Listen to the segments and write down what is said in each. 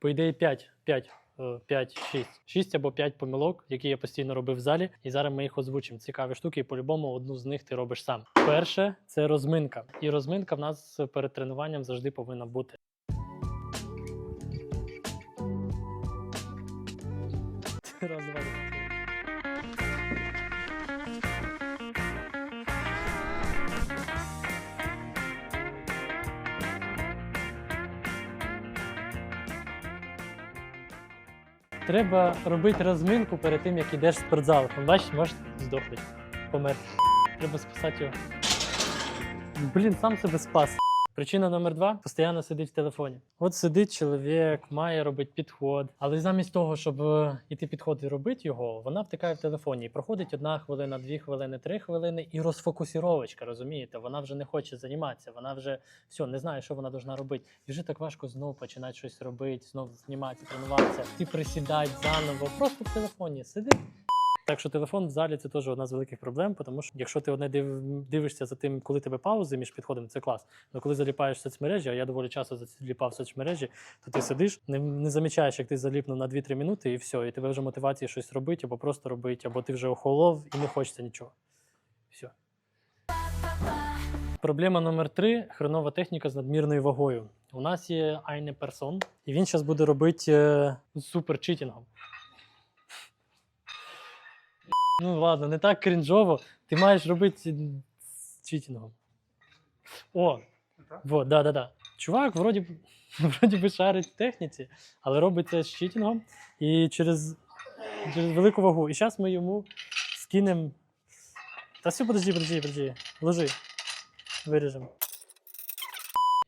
по ідеї 5, 5, 5, 6. 6 або 5 помилок, які я постійно робив в залі. І зараз ми їх озвучимо. Цікаві штуки, і по-любому одну з них ти робиш сам. Перше це розминка. І розминка в нас перед тренуванням завжди повинна бути. Раз, два, три. Треба робити розминку перед тим, як йдеш в спортзал. Бачиш, можеш здохнути, померти. Треба спасати його. Блін, сам себе спас. Причина номер два постійно сидить в телефоні. От сидить чоловік, має робити підход, але замість того, щоб е, іти підход і робити його, вона втикає в телефоні. І проходить одна хвилина, дві хвилини, три хвилини, і розфокусіровочка, розумієте? Вона вже не хоче займатися, вона вже все, не знає, що вона повинна робити. І вже так важко знову починати щось робити, знову зніматися, тренуватися, ти присідати заново, просто в телефоні сиди. Так що телефон в залі це теж одна з великих проблем, тому що якщо ти одне дивишся за тим, коли тебе паузи між підходами, це клас. Але коли заліпаєш в соцмережі, а я доволі часто заліпав в соцмережі, то ти сидиш, не, не замічаєш, як ти заліпнув на 2-3 минути, і все, і тебе вже мотивації щось робити, або просто робити, або ти вже охолов і не хочеться нічого. Все. Проблема номер три хренова техніка з надмірною вагою. У нас є Айне Персон, і він зараз буде робити е, супер читінгом. Ну ладно, не так крінжово. Ти маєш робити з читінгом. О, вот, да, да, да. Чувак, вроді, вроді би шарить в техніці, але робить це з читінгом і через, через велику вагу. І зараз ми йому скинемо. Та все, подожди, подожди, подожди. Ложи. Виріжемо.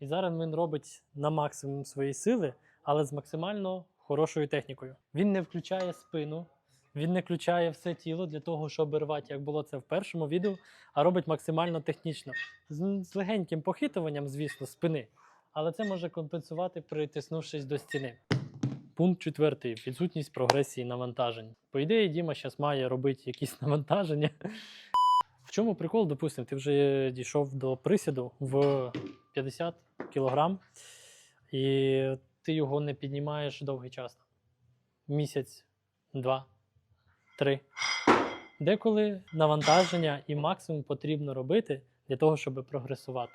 І зараз він робить на максимум свої сили, але з максимально хорошою технікою. Він не включає спину, він не включає все тіло для того, щоб рвати, як було це в першому відео, а робить максимально технічно. З, з легеньким похитуванням, звісно, спини. Але це може компенсувати, притиснувшись до стіни. Пункт четвертий відсутність прогресії навантажень. По ідеї, Діма зараз має робити якісь навантаження. В чому прикол, допустимо, ти вже дійшов до присіду в 50 кг, і ти його не піднімаєш довгий час. Місяць, два, три. Деколи навантаження і максимум потрібно робити для того, щоб прогресувати.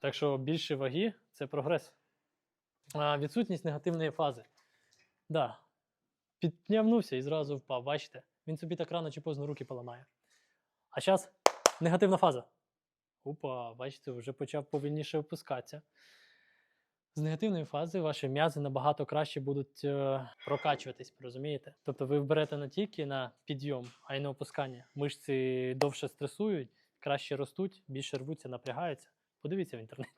Так що більше ваги це прогрес. А, відсутність негативної фази. Да. Піднявнувся і зразу впав. Бачите? Він собі так рано чи поздно руки поламає. А зараз негативна фаза. Опа, бачите, вже почав повільніше опускатися. З негативної фази ваші м'язи набагато краще будуть е, прокачуватись, розумієте? Тобто ви берете не тільки на підйом, а й на опускання. Мишці довше стресують, краще ростуть, більше рвуться, напрягаються. Подивіться в інтернеті.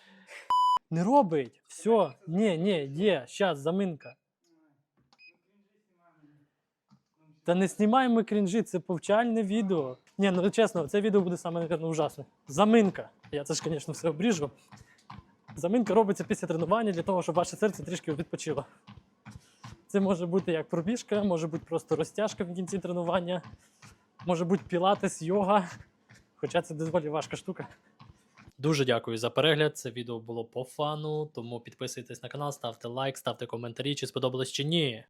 Не робить! Все, ні, ні, є, щас, заминка. Та не знімаємо крінжі, це повчальне відео. Ні, ну чесно, це відео буде саме, ужасне. Заминка. Я це ж, звісно, все обріжу. Заминка робиться після тренування для того, щоб ваше серце трішки відпочило. Це може бути як пробіжка, може бути просто розтяжка в кінці тренування, може бути пілатес, йога. Хоча це доволі важка штука. Дуже дякую за перегляд. Це відео було по фану, тому підписуйтесь на канал, ставте лайк, ставте коментарі, чи сподобалось чи ні.